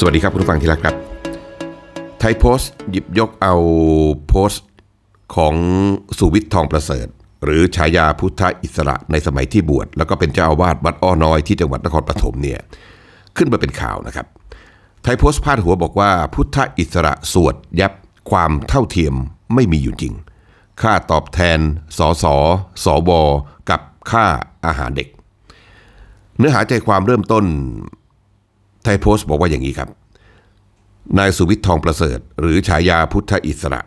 สวัสดีครับคุณผู้ฟังที่รักครับ ไทยโพสต์หยิบยกเอาโพสต์ของสุวิทย์ทองประเสริฐ หรือฉายาพุทธอิสระในสมัยที่บวช แล้วก็เป็นเจ้าอาวาสวัดอ้อน้อยที่จังหวัดนครปฐมเนี่ยขึ้นมาเป็นข่าวนะครับ ไทยโพสต์พาดหัวบอกว่าพุทธอิสระสวดยับความเท่าเทียมไม่มีอยู่จริง ค่าตอบแทนสสสวกับค่าอาหารเด็ก เนื้อหาใจความเริ่มต้น ไทยโพสต์บอกว่าอย่างนี้ครับ นายสุวิทย์ทองประเสริฐ หรือฉายาพุทธอิสระ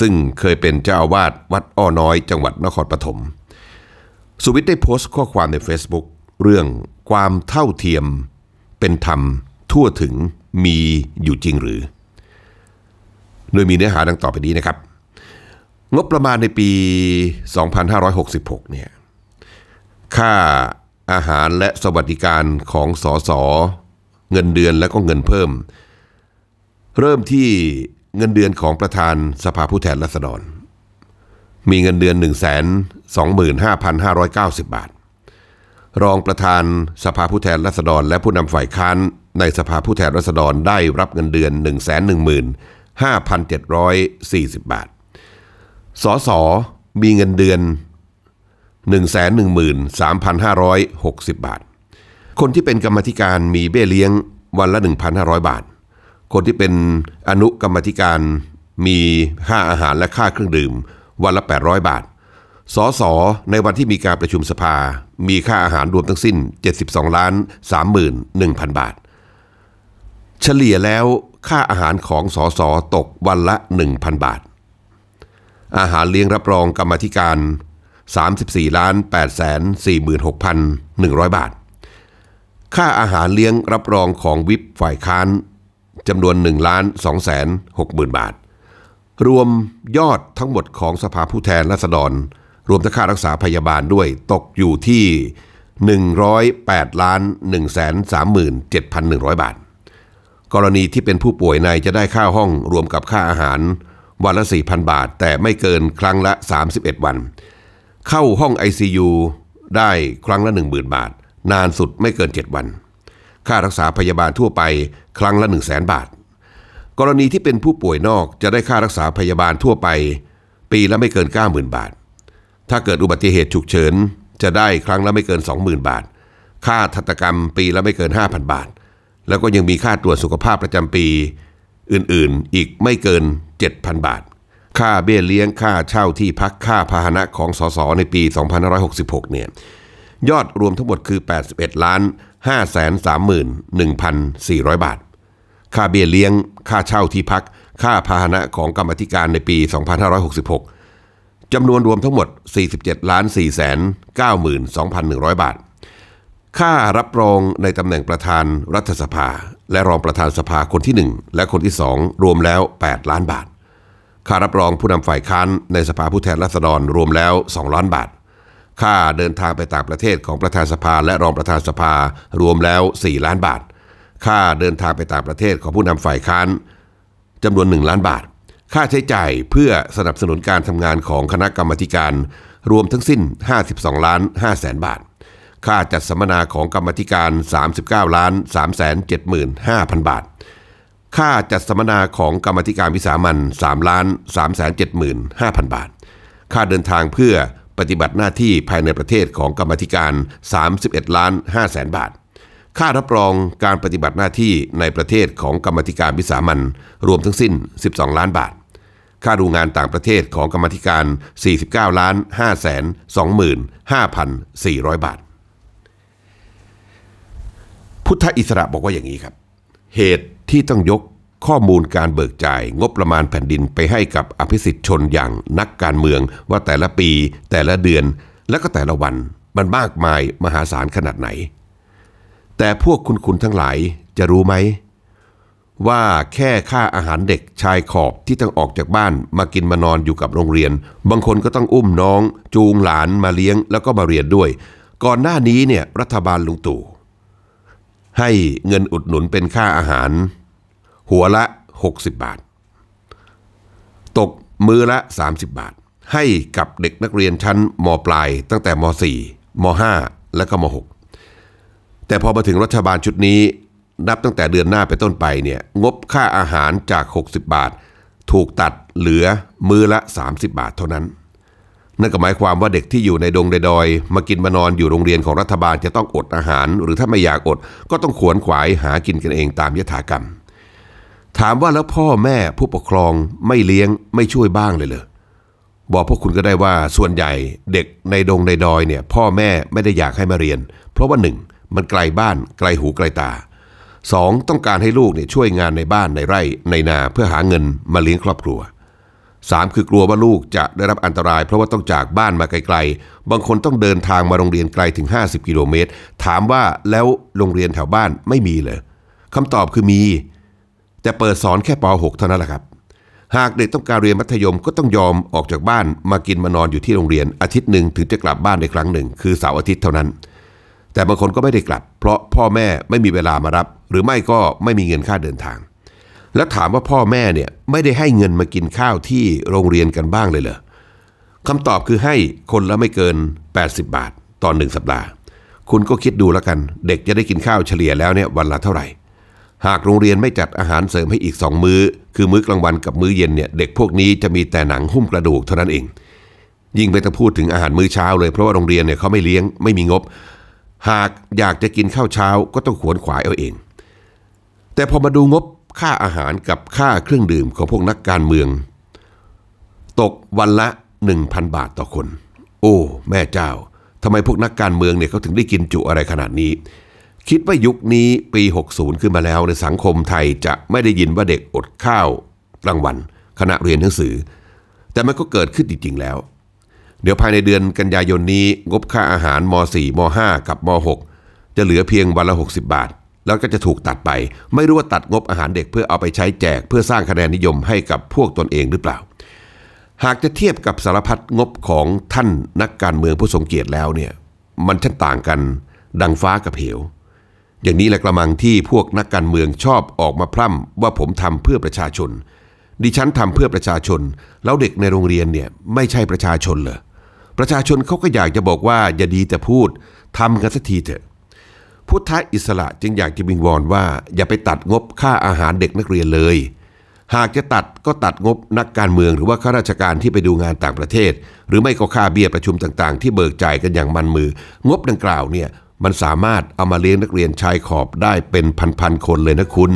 ซึ่งเคยเป็นเจ้าอาวาสวัดอ้อน้อยจังหวัดนครปฐมสุวิทย์ได้โพสต์ข้อความใน Facebook เรื่องความเท่าเทียมเป็นธรรมทั่วถึงมีอยู่จริงหรือ โดยมีเนื้อหาดังต่อไปนี้นะครับ งบประมาณในปี 2566 เนี่ย ค่าอาหารและสวัสดิการของสส เงินเดือนและก็เงินเพิ่ม เริ่มที่เงินเดือนของประธานสภาผู้แทนราษฎร มีเงินเดือน 1 2 5 5 9 0 บาท รองประธานสภาผู้แทนราษฎร และผู้นำฝ่ายค้านในสภาผู้แทนราษฎรได้รับเงินเดือน 1 1 5,740 บาท สสมีเงินเดือน 113,560 บาท คนที่เป็นกรรมธิการมีเบี้ยเลี้ยงวันละ 1,500 บาท คนที่เป็นอนุกรรมธิการมีค่าอาหารและค่าเครื่องดื่ม วันละ 800 บาท สส ในวันที่มีการประชุมสภา มีค่าอาหารรวมทั้งสิ้น 72ล้าน31,000 บาท เฉลี่ยแล้วค่าอาหารของสสตกวันละ 1,000 บาท อาหารเลี้ยงรับรองกรรมธิการ 34ล้าน8แสน46,100 บาท ค่าอาหารเลี้ยงรับรองของวิปฝ่ายค้านจำนวน1ล้าน2แสน60,000บาท รวมยอดทั้งหมดของสภาผู้แทนราษฎร รวมทั้งค่ารักษาพยาบาลด้วยตกอยู่ที่ 108ล้าน1แสน37,100 บาท กรณีที่เป็นผู้ป่วยในจะได้ค่าห้องรวมกับค่าอาหาร วันละ 4,000 บาท แต่ไม่เกินครั้งละ 31 วัน เข้าห้อง ICU ได้ครั้งละ 10,000 บาท นานสุดไม่เกิน 7 วัน ค่ารักษาพยาบาลทั่วไปครั้งละ 1 0 0 0 0แบาท กรณีที่เป็นผู้ป่วยนอกจะได้ค่ารักษาพยาบาลทั่วไป ปีละไม่เกิน 90,000 บาท ถ้าเกิดอุบัติเหตุฉุกเฉิน จะได้ครั้งละไม่เกิน 20,000 บาท ค่าทัตกรรมปีละไม่เกิน 5,000 บาท แล้วก็ยังมีค่าตรวจสุขภาพประจำปี อื่นๆอีกไม่เกิน 7,000 บาทค่าเบี้ยเลี้ยงค่าเช่าที่พักค่าพาหนะของสสในปี 2566 เนี่ย ยอดรวมทั้งหมดคือ 81ล้าน5 3 1 4 0 0 บาท ค่าเบี้ยเลี้ยง ค่าเช่าที่พัก ค่าพาหนะของกรรมธิการในปี 2566 จำนวนรวมทั้งหมด 47ล้าน4แสน92,100 บาท ค่ารับรองในตำแหน่งประธานรัฐสภา และรองประธานสภาคนที่ 1 และคนที่ 2 รวมแล้ว 8 ล้านบาท ค่ารับรองผู้นำฝ่ายค้านในสภาผู้แทนราษฎรรวมแล้ว 2 ล้านบาท ค่าเดินทางไปต่างประเทศของประธานสภาและรองประธานสภารวมแล้ว 4 ล้านบาท ค่าเดินทางไปต่างประเทศของผู้นำฝ่ายค้านจำนวน 1 ล้านบาท ค่าใช้จ่ายเพื่อสนับสนุนการทำงานของคณะกรรมการ รวมทั้งสิ้น 52 ล้าน5แสนบาท ค่าจัดสัมมนาของกรรมธิการ 39 ล้าน3แสน75,000 บาท ค่าจัดสัมมนาของกรรมธิการวิสามัน3ล้าน3แสน75,000 บาท ค่าเดินทางเพื่อ ปฏิบัติหน้าที่ภายในประเทศของกรรมธิการ 31 ล้าน5แสนบาท ค่ารับรองการปฏิบัติหน้าที่ในประเทศของกรรมธิการวิสามันรวมทั้งสิ้น 12 ล้านบาท ค่าดูงานต่างประเทศของกรรมธิการ 49ล้าน5แสน25,400 บาท พุทธอิสระบอกว่าอย่างนี้ครับ เหตุที่ต้องยก ข้อมูลการเบิกจ่ายงบประมาณแผ่นดินไปให้กับอภิสิทธิ์ชนอย่างนักการเมืองว่าแต่ละปีแต่ละเดือนและก็แต่ละวันมันมากมายมหาศาลขนาดไหน แต่พวกคุณคุณทั้งหลายจะรู้ไหม ว่าแค่ค่าอาหารเด็กชายขอบที่ต้องออกจากบ้านมากินมานอนอยู่กับโรงเรียน บางคนก็ต้องอุ้มน้อง จูงหลานมาเลี้ยงแล้วก็มาเรียนด้วย ก่อนหน้านี้เนี่ยรัฐบาลลุงตู่ให้เงินอุดหนุนเป็นค่าอาหาร หัวละ 60 บาท ตกมือละ 30 บาท ให้กับเด็กนักเรียนชั้นมปลายตั้งแต่ม 4 ม 5 และก็ม 6 แต่พอมาถึงรัฐบาลชุดนี้ นับตั้งแต่เดือนหน้าไปต้นไปเนี่ยงบค่าอาหารจาก 60 บาท ถูกตัดเหลือมือละ 30 บาทเท่านั้นนั่นก็หมายความว่าเด็กที่อยู่ในดงในดอย มากินมานอนอยู่โรงเรียนของรัฐบาลจะต้องอดอาหาร หรือถ้าไม่อยากอด ก็ต้องขวนขวายหากินกันเองตามยถากรรม ถามว่าแล้วพ่อแม่ผู้ปกครองไม่เลี้ยงไม่ช่วยบ้างเลยเหรอบอกพวกคุณก็ได้ว่าส่วนใหญ่เด็กในดงในดอยเนี่ย พ่อแม่ไม่ได้อยากให้มาเรียน เพราะว่าหนึ่งมันไกลบ้านไกลหูไกลตาสองต้องการให้ลูกเนี่ยช่วยงานในบ้านในไร่ในนาเพื่อหาเงินมาเลี้ยงครอบครัวสามคือกลัวว่าลูกจะได้รับอันตราย เพราะว่าต้องจากบ้านมาไกลๆ บางคนต้องเดินทางมาโรงเรียนไกลถึง 50 กิโลเมตร ถามว่าแล้วโรงเรียนแถวบ้านไม่มีเลยคำตอบคือมี แต่เปิดสอนแค่ป .6 เท่านั้นแหละครับ หากเด็กต้องการเรียนมัธยมก็ต้องยอมออกจากบ้านมากินมานอนอยู่ที่โรงเรียนอาทิตย์หนึ่งถึงจะกลับบ้านในครั้งหนึ่ง คือเสาร์อาทิตย์เท่านั้น แต่บางคนก็ไม่ได้กลับ เพราะพ่อแม่ไม่มีเวลามารับ หรือไม่ก็ไม่มีเงินค่าเดินทาง แล้วถามว่าพ่อแม่เนี่ยไม่ได้ให้เงินมากินข้าวที่โรงเรียนกันบ้างเลยเหรอคำตอบคือให้คนละไม่เกิน 80 บาทต่อหนึ่งสัปดาห์ คุณก็คิดดูแล้วกัน เด็กจะได้กินข้าวเฉลี่ยแล้วเนี่ยวันละเท่าไหร่ หากโรงเรียนไม่จัดอาหารเสริมให้อีกสองมื้อ คือมื้อกลางวันกับมื้อเย็นเนี่ยเด็กพวกนี้จะมีแต่หนังหุ้มกระดูกเท่านั้นเอง ยิ่งไม่ต้องพูดถึงอาหารมื้อเช้าเลยเพราะว่าโรงเรียนเนี่ยเขาไม่เลี้ยงไม่มีงบ หากอยากจะกินข้าวเช้าก็ต้องขวนขวายเอาเอง แต่พอมาดูงบค่าอาหารกับค่าเครื่องดื่มของพวกนักการเมือง ตกวันละ 1,000 บาทต่อคน โอ้ แม่เจ้าทำไมพวกนักการเมืองเนี่ยเขาถึงได้กินจุอะไรขนาดนี้ คิดว่ายุคนี้ปี 60 ขึ้นมาแล้วในสังคมไทยจะไม่ได้ยินว่าเด็กอดข้าวกลางวันขณะเรียนหนังสือ แต่มันก็เกิดขึ้นจริงๆแล้ว เดี๋ยวภายในเดือนกันยายนนี้งบค่าอาหารม .4 ม .5 กับม .6 จะเหลือเพียงวันละ 60 บาท แล้วก็จะถูกตัดไป ไม่รู้ว่าตัดงบอาหารเด็กเพื่อเอาไปใช้แจก เพื่อสร้างคะแนนนิยมให้กับพวกตนเองหรือเปล่า หากจะเทียบกับสารพัดงบของท่านนักการเมืองผู้ทรงเกียรติแล้วเนี่ยมันช่างต่างกันดังฟ้ากับเหว อย่างนี้แหละกระมังที่พวกนักการเมืองชอบออกมาพร่ำว่าผมทำเพื่อประชาชน ดิฉันทำเพื่อประชาชน แล้วเด็กในโรงเรียนเนี่ยไม่ใช่ประชาชนเหรอประชาชนเขาก็อยากจะบอกว่าอย่าดีแต่พูดทำกันสักทีเถอะ พุทธอิสระจึงอยากจะวิงวอนว่า อย่าไปตัดงบค่าอาหารเด็กนักเรียนเลย หากจะตัดก็ตัดงบนักการเมืองหรือว่าข้าราชการที่ไปดูงานต่างประเทศ หรือไม่ก็ค่าเบี้ยประชุมต่างๆ ที่เบิกจ่ายกันอย่างมันมือ งบดังกล่าวเนี่ย มันสามารถเอามาเลี้ยงนักเรียนชายขอบได้เป็นพันๆคนเลยนะคุณ